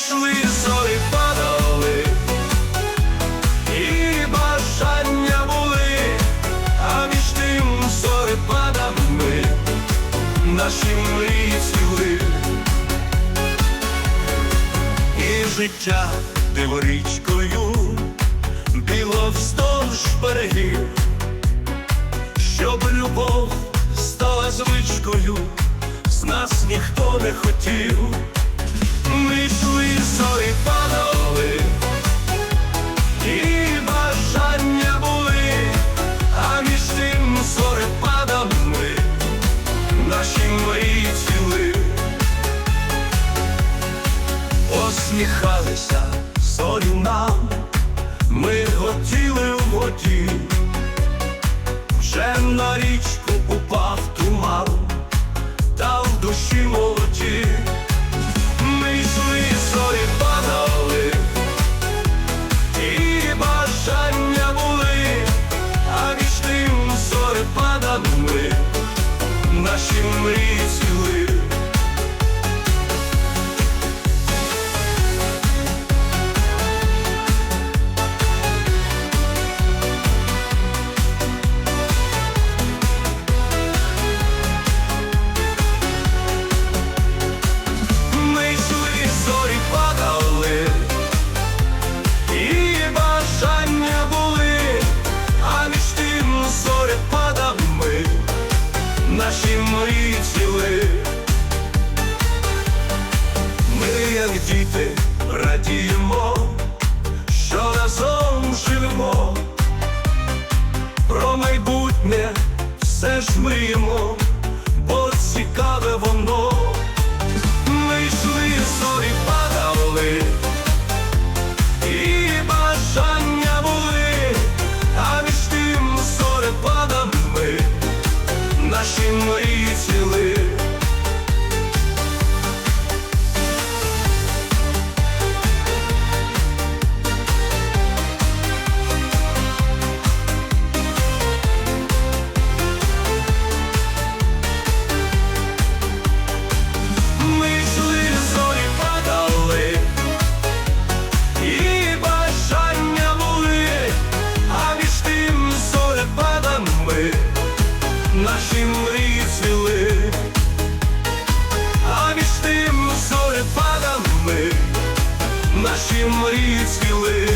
йшли, зорі падали, і бажання були, а між тим зорепадами наші мрії цвіли. І життя диворічкою біло вздовж берегів, щоб любов стала звичкою, з нас ніхто не хотів. Йшли, падали, і бажання були, а між тим зорепадами наші мрії цвіли. Посміхалися зорі нам, ми хотіли в воді, вже на річку наші мрії ціли, Ми, як діти, радіємо, що разом живемо, про майбутнє все ж мріємо, наші мрії цвіли.